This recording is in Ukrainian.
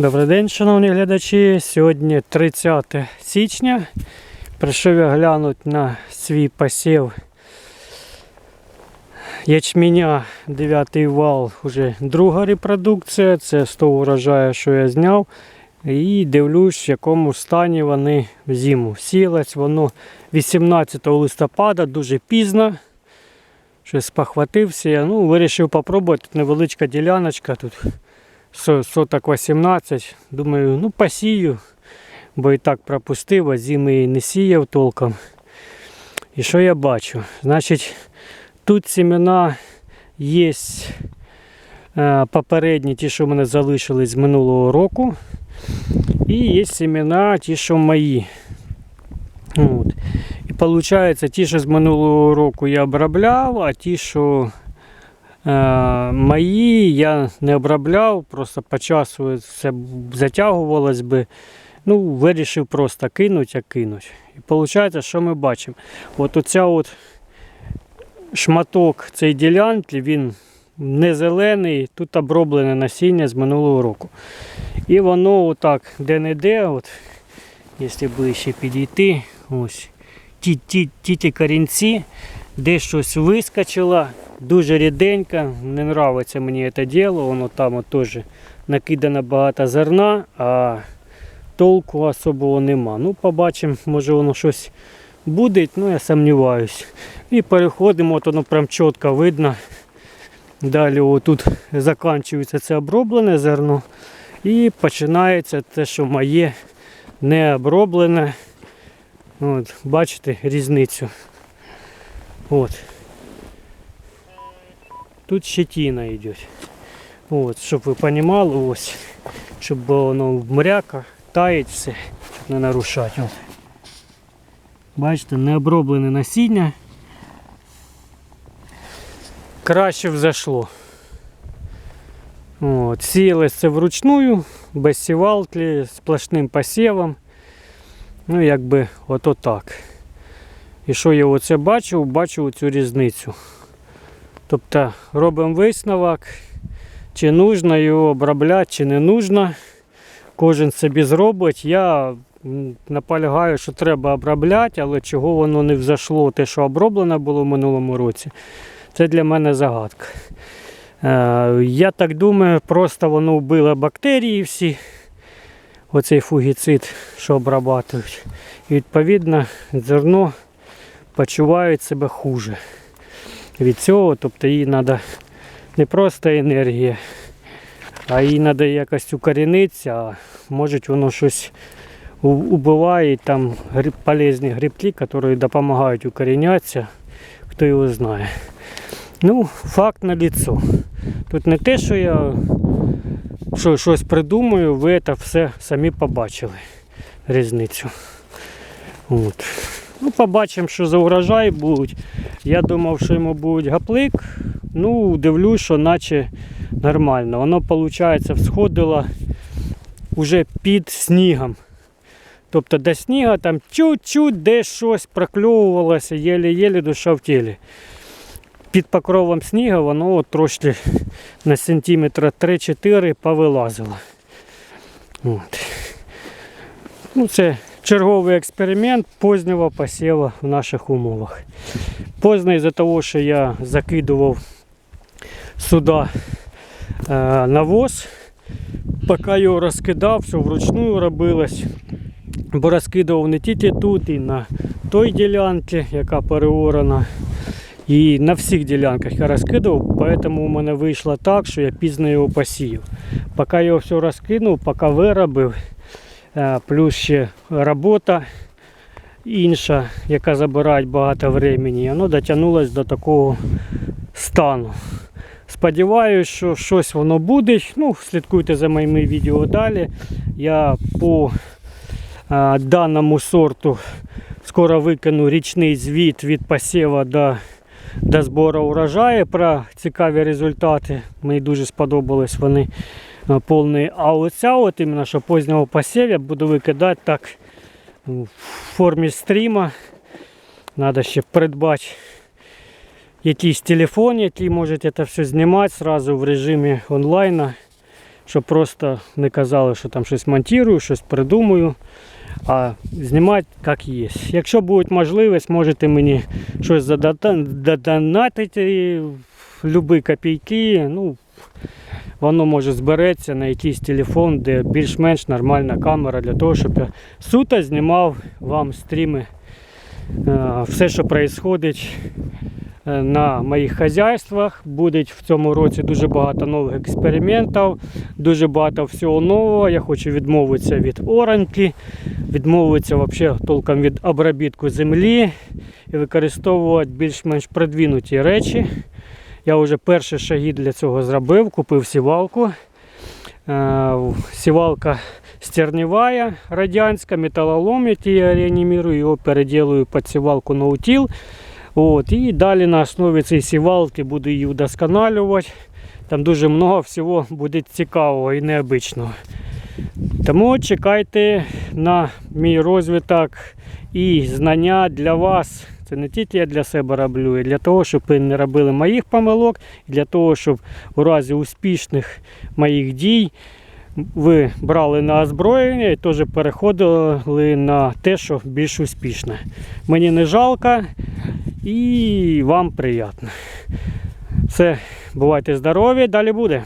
Добрий день, шановні глядачі. Сьогодні 30 січня. Прийшов я глянути на свій посів ячменя 9 вал, вже друга репродукція. Це з того урожаю, що я зняв. І дивлюсь, в якому стані вони в зиму. Сілось воно 18 листопада, дуже пізно. Щось спохватився. я. Ну, вирішив попробувати. Тут невеличка діляночка тут соток 18. Думаю, ну посію, бо і так пропустив, а зими і не сіяв толком. І що я бачу? Значить, тут семена є е, попередні, ті, що в мене залишились з минулого року. І є семена, ті, що мої. От. І виходить, ті, що з минулого року я обробляв, а ті, що Мої я не обробляв, просто по часу все затягувалось би. Ну, вирішив просто кинуть, а кинуть. І виходить, що ми бачимо? От оця от шматок цієї ділянки, він не зелений, тут оброблене насіння з минулого року. І воно отак де-не-де, от, якщо ближче підійти, ось ті, ті, ті, ті корінці, де щось вискочило, дуже ріденько, не подобається мені це діло, воно там теж накидано багато зерна, а толку особого нема. Ну, побачимо, може воно щось буде, ну я сумніваюсь. І переходимо, от воно прям чітко видно. Далі отут закінчується це оброблене зерно. І починається те, що моє не оброблене. От, бачите різницю. От. Тут щетина йде. От, щоб ви розуміли, ось, щоб воно в мряка, таять все, не нарушати. От. Бачите, не оброблене насіння. Краще взошло. От, сіялось це вручную, без сівалки, сплошним посівом. Ну, якби ото так. І що я оце бачу? Бачу цю різницю. Тобто робимо висновок, чи нужно його обробляти, чи не нужно. Кожен собі зробить. Я наполягаю, що треба обробляти, але чого воно не взошло, те, що оброблено було в минулому році, це для мене загадка. Е, я так думаю, просто воно вбило бактерії всі, оцей фугіцид, що обрабатують. І відповідно зерно почувають себе хуже від цього, тобто їй треба не просто енергія, а їй треба якось укорінитися, а може воно щось убиває, там полезні грибки, які допомагають укорінятися, хто його знає. Ну, факт на лицо. Тут не те, що я що, щось придумаю, ви це все самі побачили різницю. От. Ну, побачимо, що за урожай будуть. Я думав, що йому буде гаплик. Ну, дивлюсь, що наче нормально. Воно, виходить, всходило вже під снігом. Тобто до сніга там чуть-чуть десь щось прокльовувалося, єле-єле душа в тілі. Під покровом снігу воно от трошки на сантиметра 3-4 повилазило. От. Ну, це черговий експеримент позднього посіву в наших умовах. Поздно із-за того, що я закидував сюди е, навоз, поки його розкидав, все вручну робилось. Бо розкидував не тільки тут, і на той ділянці, яка переорана. І на всіх ділянках я розкидував, тому у мене вийшло так, що я пізно його посіяв. Поки його все розкинув, поки виробив, плюс ще робота інша, яка забирає багато времени, воно дотягнулося до такого стану. Сподіваюся, що щось воно буде. Ну, слідкуйте за моїми відео далі. Я по е, даному сорту скоро викину річний звіт від посіву до, до збору урожаю про цікаві результати. Мені дуже сподобались вони е, повні. А оця от іменно, що позднього посіву буду викидати так в формі стріма. Треба ще придбати якийсь телефон, який може це все знімати сразу в режимі онлайна, щоб просто не казали, що там щось монтую, щось придумую. А знімати як є. Якщо буде можливість, можете мені щось задонатити, любі копійки. Ну, воно може збереться на якийсь телефон, де більш-менш нормальна камера для того, щоб я суто знімав вам стріми. е, Все, що відбувається на моїх хазяйствах. Буде в цьому році дуже багато нових експериментів, дуже багато всього нового. Я хочу відмовитися від оранки, відмовитися взагалі толком від обробітку землі і використовувати більш-менш продвинуті речі. Я вже перші шаги для цього зробив, купив сівалку. Е, Сівалка стерневая, радянська, металолом, який я реанімірую, його переділую під сівалку наутіл. От, і далі на основі цієї сівалки буду її вдосконалювати. Там дуже много всього буде цікавого і необичного. Тому чекайте на мій розвиток і знання для вас. Це не тільки я для себе роблю, і для того, щоб ви не робили моїх помилок, і для того, щоб у разі успішних моїх дій ви брали на озброєння і теж переходили на те, що більш успішне. Мені не жалко і вам приємно. Все, бувайте здорові, далі буде.